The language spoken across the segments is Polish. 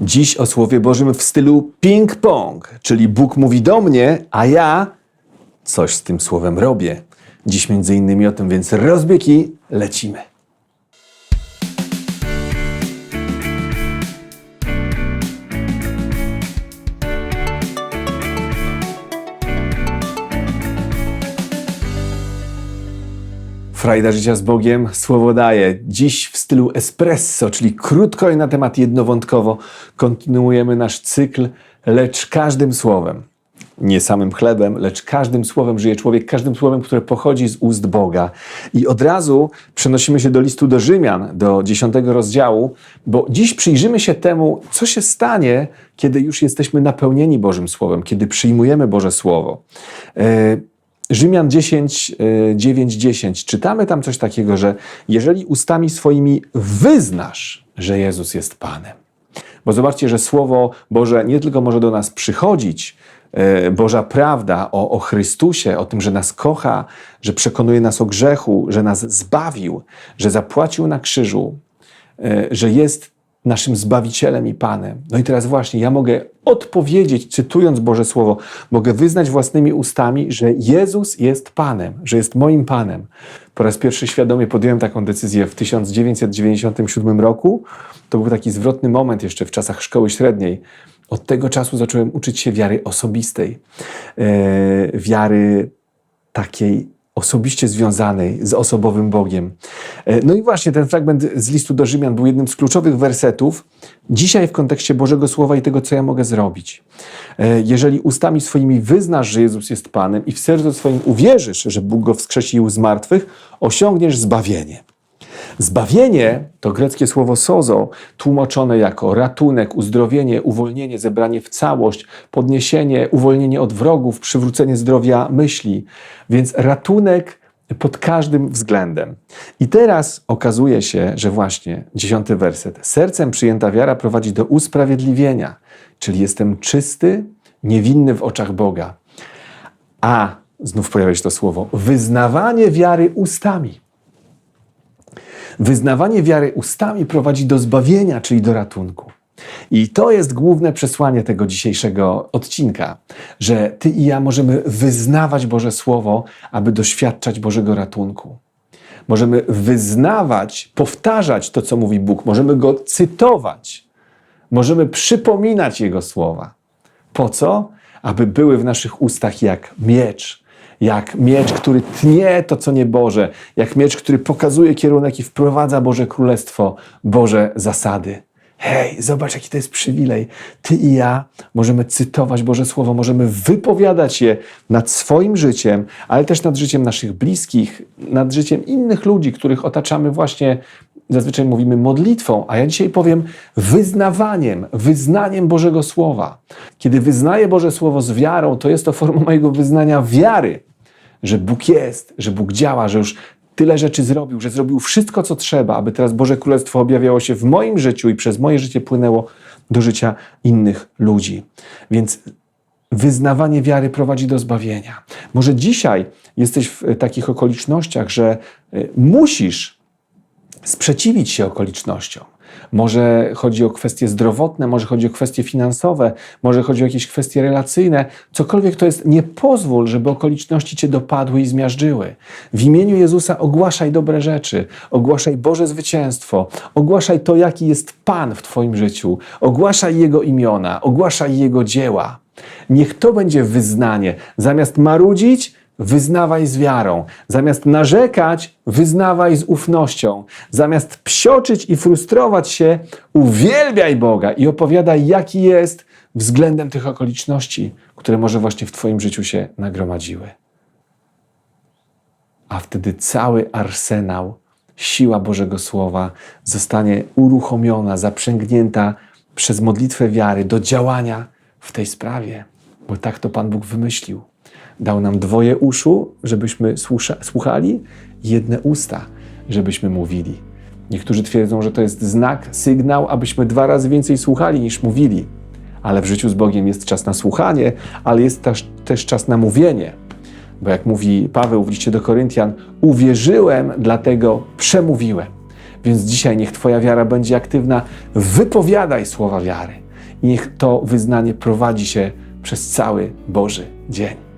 Dziś o Słowie Bożym w stylu ping-pong, czyli Bóg mówi do mnie, a ja coś z tym Słowem robię. Dziś między innymi o tym, więc rozbiegi lecimy. Frajda życia z Bogiem, słowo daje. Dziś w stylu espresso, czyli krótko i na temat jednowątkowo, kontynuujemy nasz cykl, lecz każdym słowem. Nie samym chlebem, lecz każdym słowem żyje człowiek, każdym słowem, które pochodzi z ust Boga. I od razu przenosimy się do listu do Rzymian, do dziesiątego rozdziału, bo dziś przyjrzymy się temu, co się stanie, kiedy już jesteśmy napełnieni Bożym Słowem, kiedy przyjmujemy Boże Słowo. E, Rzymian 10, 9, 10. Czytamy tam coś takiego, że jeżeli ustami swoimi wyznasz, że Jezus jest Panem. Bo zobaczcie, że Słowo Boże nie tylko może do nas przychodzić, e, Boża prawda o, o Chrystusie, o tym, że nas kocha, że przekonuje nas o grzechu, że nas zbawił, że zapłacił na krzyżu, e, że jest naszym Zbawicielem i Panem. No i teraz właśnie ja mogę odpowiedzieć, cytując Boże Słowo, mogę wyznać własnymi ustami, że Jezus jest Panem, że jest moim Panem. Po raz pierwszy świadomie podjąłem taką decyzję w 1997 roku. To był taki zwrotny moment jeszcze w czasach szkoły średniej. Od tego czasu zacząłem uczyć się wiary osobistej, e, wiary takiej osobiście związanej z osobowym Bogiem. E, No i właśnie ten fragment z listu do Rzymian był jednym z kluczowych wersetów dzisiaj w kontekście Bożego Słowa i tego, co ja mogę zrobić. E, Jeżeli ustami swoimi wyznasz, że Jezus jest Panem i w sercu swoim uwierzysz, że Bóg go wskrzesił z martwych, osiągniesz zbawienie. Zbawienie to greckie słowo sozo, tłumaczone jako ratunek, uzdrowienie, uwolnienie, zebranie w całość, podniesienie, uwolnienie od wrogów, przywrócenie zdrowia myśli. Więc ratunek pod każdym względem. I teraz okazuje się, że właśnie dziesiąty werset. Sercem przyjęta wiara prowadzi do usprawiedliwienia, czyli jestem czysty, niewinny w oczach Boga. A, znów pojawia się to słowo, wyznawanie wiary ustami. Wyznawanie wiary ustami prowadzi do zbawienia, czyli do ratunku. I to jest główne przesłanie tego dzisiejszego odcinka, że Ty i ja możemy wyznawać Boże Słowo, aby doświadczać Bożego ratunku. Możemy wyznawać, powtarzać to, co mówi Bóg, możemy go cytować, możemy przypominać Jego słowa. Po co? Aby były w naszych ustach jak miecz, jak miecz, który tnie to, co nieboże, jak miecz, który pokazuje kierunek i wprowadza Boże Królestwo, Boże zasady. Hej, zobacz, jaki to jest przywilej. Ty i ja możemy cytować Boże Słowo, możemy wypowiadać je nad swoim życiem, ale też nad życiem naszych bliskich, nad życiem innych ludzi, których otaczamy właśnie, zazwyczaj mówimy modlitwą, a ja dzisiaj powiem wyznawaniem, wyznaniem Bożego Słowa. Kiedy wyznaję Boże Słowo z wiarą, to jest to forma mojego wyznania wiary, że Bóg jest, że Bóg działa, że już tyle rzeczy zrobił, że zrobił wszystko, co trzeba, aby teraz Boże Królestwo objawiało się w moim życiu i przez moje życie płynęło do życia innych ludzi. Więc wyznawanie wiary prowadzi do zbawienia. Może dzisiaj jesteś w takich okolicznościach, że e, musisz sprzeciwić się okolicznościom. Może chodzi o kwestie zdrowotne, może chodzi o kwestie finansowe, może chodzi o jakieś kwestie relacyjne. Cokolwiek to jest, nie pozwól, żeby okoliczności cię dopadły i zmiażdżyły. W imieniu Jezusa ogłaszaj dobre rzeczy, ogłaszaj Boże zwycięstwo, ogłaszaj to, jaki jest Pan w Twoim życiu, ogłaszaj Jego imiona, ogłaszaj Jego dzieła. Niech to będzie wyznanie. Zamiast marudzić, wyznawaj z wiarą. Zamiast narzekać, wyznawaj z ufnością. Zamiast psioczyć i frustrować się, uwielbiaj Boga i opowiadaj, jaki jest względem tych okoliczności, które może właśnie w Twoim życiu się nagromadziły. A wtedy cały arsenał, siła Bożego Słowa zostanie uruchomiona, zaprzęgnięta przez modlitwę wiary do działania w tej sprawie, bo tak to Pan Bóg wymyślił. Dał nam dwoje uszu, żebyśmy słuchali, jedne usta, żebyśmy mówili. Niektórzy twierdzą, że to jest znak, sygnał, abyśmy dwa razy więcej słuchali niż mówili. Ale w życiu z Bogiem jest czas na słuchanie, ale jest też, też czas na mówienie. Bo jak mówi Paweł w liście do Koryntian, uwierzyłem, dlatego przemówiłem. Więc dzisiaj niech Twoja wiara będzie aktywna. Wypowiadaj słowa wiary. I niech to wyznanie prowadzi się przez cały Boży dzień.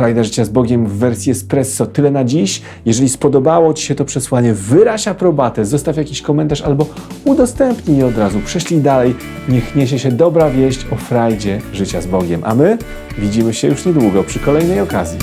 Frajda Życia z Bogiem w wersji espresso. Tyle na dziś. Jeżeli spodobało Ci się to przesłanie, wyraź aprobatę, zostaw jakiś komentarz albo udostępnij je od razu. Prześlij dalej. Niech niesie się dobra wieść o frajdzie Życia z Bogiem. A my widzimy się już niedługo przy kolejnej okazji.